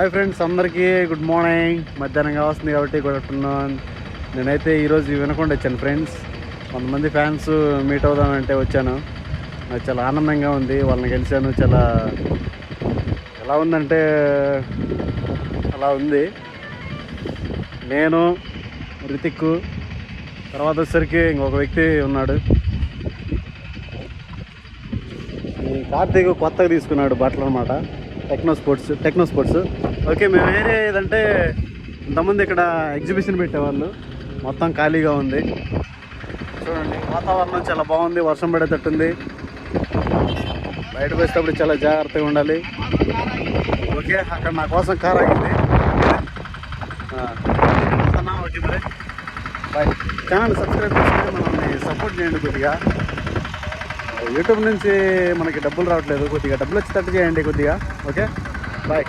Hi friends అందరికీ good morning. మధ్యాహ్నం కావస్తుంది కాబట్టి గుడ్ ఆఫ్టర్నూన్ నేనైతే ఈరోజు వినకుండా వచ్చాను ఫ్రెండ్స్. కొంతమంది ఫ్యాన్స్ మీట్ అవుదామంటే వచ్చాను. నాకు చాలా ఆనందంగా ఉంది. వాళ్ళని కలిశాను చాలా ఎలా ఉందంటే అలా ఉంది. నేను రితిక్ తర్వాత వచ్చేసరికి ఇంకొక వ్యక్తి ఉన్నాడు. ఈ కార్తీక్ కొత్తగా తీసుకున్నాడు బట్టలు అనమాట Techno sports Techno sports okay మేము వేరే ఏదంటే ఇంతమంది ఇక్కడ ఎగ్జిబిషన్ పెట్టేవాళ్ళు. మొత్తం ఖాళీగా ఉంది. చూడండి వాతావరణం చాలా బాగుంది వర్షం పడేటట్టుంది. బయటకు వచ్చేటప్పుడు చాలా జాగ్రత్తగా ఉండాలి. ఓకే అక్కడ నా కోసం కార్ ఆగింది. ఓకే మరి. బాయ్ ఛానల్ సబ్స్క్రైబ్ చేసుకుంటే మనల్ని సపోర్ట్ చేయండి కొద్దిగా. యూట్యూబ్ నుంచి మనకి డబ్బులు రావట్లేదు. కొద్దిగా డబ్బులు వచ్చేటట్టు చేయండి కొద్దిగా. Okay bye